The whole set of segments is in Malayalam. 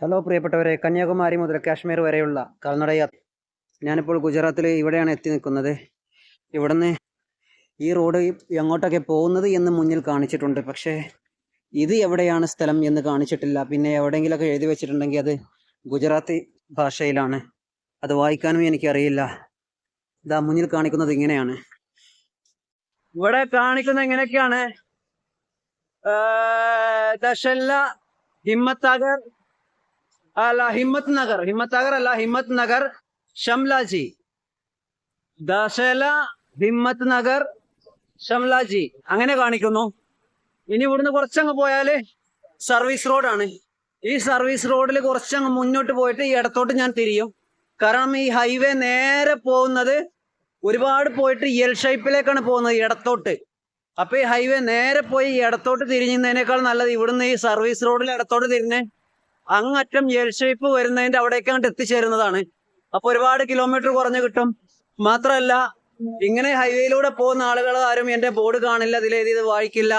ഹലോ പ്രിയപ്പെട്ടവരെ. കന്യാകുമാരി മുതൽ കാശ്മീർ വരെയുള്ള കാൽനട യാത്ര. ഞാനിപ്പോൾ ഗുജറാത്തിൽ ഇവിടെയാണ് എത്തി നിൽക്കുന്നത്. ഇവിടുന്ന് ഈ റോഡ് എങ്ങോട്ടൊക്കെ പോകുന്നത് എന്ന് മുന്നിൽ കാണിച്ചിട്ടുണ്ട്. പക്ഷേ ഇത് എവിടെയാണ് സ്ഥലം എന്ന് കാണിച്ചിട്ടില്ല. പിന്നെ എവിടെയെങ്കിലുമൊക്കെ എഴുതി വെച്ചിട്ടുണ്ടെങ്കിൽ അത് ഗുജറാത്തി ഭാഷയിലാണ്. അത് വായിക്കാനും എനിക്കറിയില്ല. ഇതാ മുന്നിൽ കാണിക്കുന്നത് ഇങ്ങനെയാണ്. ഇവിടെ കാണിക്കുന്നത് എങ്ങനെയൊക്കെയാണ് ദശല്ല ഹിമ്മത്തഗർ അല്ല ഹിമ്മത്ത് നഗർ ഹിമ്മത്ത് നഗർ അല്ല ഹിമ്മത്ത് നഗർ ഷംലാജി. ദശല ഹിമ്മത്ത് നഗർ ഷംലാജി. അങ്ങനെ കാണിക്കുന്നു. ഇനി ഇവിടുന്ന് കുറച്ചങ്ങ് പോയാൽ സർവീസ് റോഡാണ്. ഈ സർവീസ് റോഡിൽ കുറച്ചങ്ങ് മുന്നോട്ട് പോയിട്ട് ഈ ഇടത്തോട്ട് ഞാൻ തിരിയും. കാരണം ഈ ഹൈവേ നേരെ പോകുന്നത് ഒരുപാട് പോയിട്ട് എൽ ഷേപ്പിലേക്കാണ് പോകുന്നത് ഇടത്തോട്ട്. അപ്പൊ ഈ ഹൈവേ നേരെ പോയി ഇടത്തോട്ട് തിരിഞ്ഞതിനേക്കാൾ നല്ലത് ഇവിടുന്ന് ഈ സർവീസ് റോഡിൽ ഇടത്തോട്ട് തിരിഞ്ഞ് അങ്ങറ്റം എൽ ഷേപ്പ് വരുന്നതിന്റെ അങ്ങോട്ട് എത്തിച്ചേരുന്നതാണ്. അപ്പൊ ഒരുപാട് കിലോമീറ്റർ കുറഞ്ഞു കിട്ടും. മാത്രമല്ല ഇങ്ങനെ ഹൈവേയിലൂടെ പോകുന്ന ആളുകൾ ആരും എന്റെ ബോർഡ് കാണില്ല അതിലെഴുതി ഇത് വായിക്കില്ല.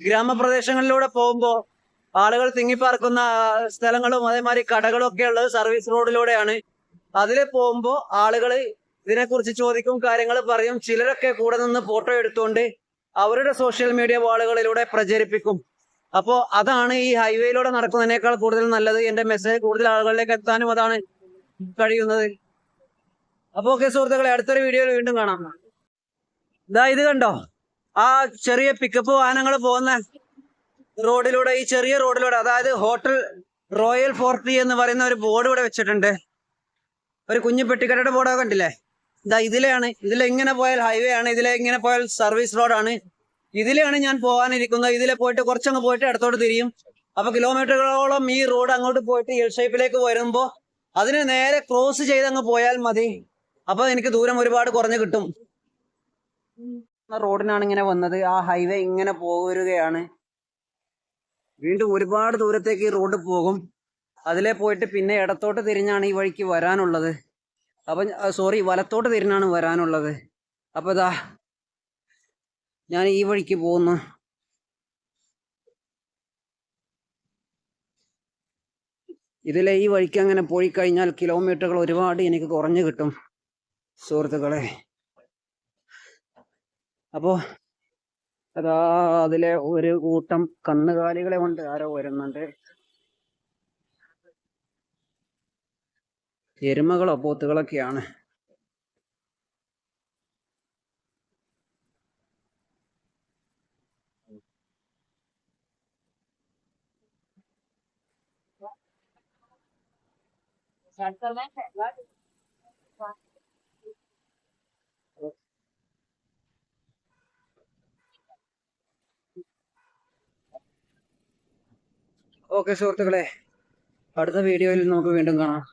ഗ്രാമപ്രദേശങ്ങളിലൂടെ പോകുമ്പോൾ ആളുകൾ തിങ്ങിപ്പാർക്കുന്ന സ്ഥലങ്ങളും അതേമാതിരി കടകളും ഒക്കെ ഉള്ളത് സർവീസ് റോഡിലൂടെയാണ് അതിൽ പോകുമ്പോൾ ആളുകൾ ഇതിനെക്കുറിച്ച് ചോദിക്കും കാര്യങ്ങൾ പറയും. ചിലരൊക്കെ കൂടെ നിന്ന് ഫോട്ടോ എടുത്തുകൊണ്ട് അവരുടെ സോഷ്യൽ മീഡിയ വാളുകളിലൂടെ പ്രചരിപ്പിക്കും. അപ്പോൾ അതാണ് ഈ ഹൈവേയിലൂടെ നടക്കുന്നതിനേക്കാൾ കൂടുതൽ നല്ലത്. എന്റെ മെസ്സേജ് കൂടുതൽ ആളുകളിലേക്ക് എത്താനും അതാണ് കഴിയുന്നത്. അപ്പോൾ ഓക്കെ സുഹൃത്തുക്കളെ അടുത്തൊരു വീഡിയോയിൽ വീണ്ടും കാണാം. ഇതാ ഇത് കണ്ടോ? ആ ചെറിയ പിക്കപ്പ് വാഹനങ്ങൾ പോകുന്ന റോഡിലൂടെ ഈ ചെറിയ റോഡിലൂടെ അതായത് ഹോട്ടൽ റോയൽ ഫോർട്ടി എന്ന് പറയുന്ന ഒരു ബോർഡ് ഇവിടെ വെച്ചിട്ടുണ്ട്. ഒരു കുഞ്ഞു പെട്ടിക്കടയുടെ ബോർഡൊക്കെ കണ്ടില്ലേ? ഇതാ ഇതിലെയാണ് ഇതിലെങ്ങനെ പോയാൽ ഹൈവേ ആണ് ഇതിലെ ഇങ്ങനെ പോയാൽ സർവീസ് റോഡാണ് ഇതിലെയാണ് ഞാൻ പോകാനിരിക്കുന്നത്. ഇതിലെ പോയിട്ട് കുറച്ചങ്ങ് പോയിട്ട് ഇടത്തോട്ട് തിരിയും. അപ്പൊ കിലോമീറ്ററുകളോളം ഈ റോഡ് അങ്ങോട്ട് പോയിട്ട് എൽ ഷേപ്പിലേക്ക് വരുമ്പോ അതിനെ നേരെ ക്രോസ് ചെയ്ത് അങ്ങ് പോയാൽ മതി. അപ്പൊ എനിക്ക് ദൂരം ഒരുപാട് കുറഞ്ഞു കിട്ടും. റോഡിനാണ് ഇങ്ങനെ വന്നത്. ആ ഹൈവേ ഇങ്ങനെ പോരുകയാണ്. വീണ്ടും ഒരുപാട് ദൂരത്തേക്ക് ഈ റോഡ് പോകും. അതിലെ പോയിട്ട് പിന്നെ ഇടത്തോട്ട് തിരിഞ്ഞാണ് ഈ വഴിക്ക് വരാനുള്ളത്. അപ്പൊ സോറി വലത്തോട്ട് തിരിഞ്ഞാണ് വരാനുള്ളത്. അപ്പൊ ഇതാ ഞാൻ ഈ വഴിക്ക് പോകുന്നു ഇതിലെ ഈ വഴിക്ക് അങ്ങനെ പോയി കഴിഞ്ഞാൽ കിലോമീറ്ററുകൾ ഒരുപാട് എനിക്ക് കുറഞ്ഞു കിട്ടും സുഹൃത്തുക്കളെ. അപ്പോ അതാ അതിലെ ഒരു കൂട്ടം കന്നുകാലികളെ കൊണ്ട് ആരോ വരുന്നുണ്ട്. എരുമകളോ പോത്തുകളൊക്കെയാണ്. ഓക്കെ സുഹൃത്തുക്കളെ അടുത്ത വീഡിയോയിൽ നമുക്ക് വീണ്ടും കാണാം.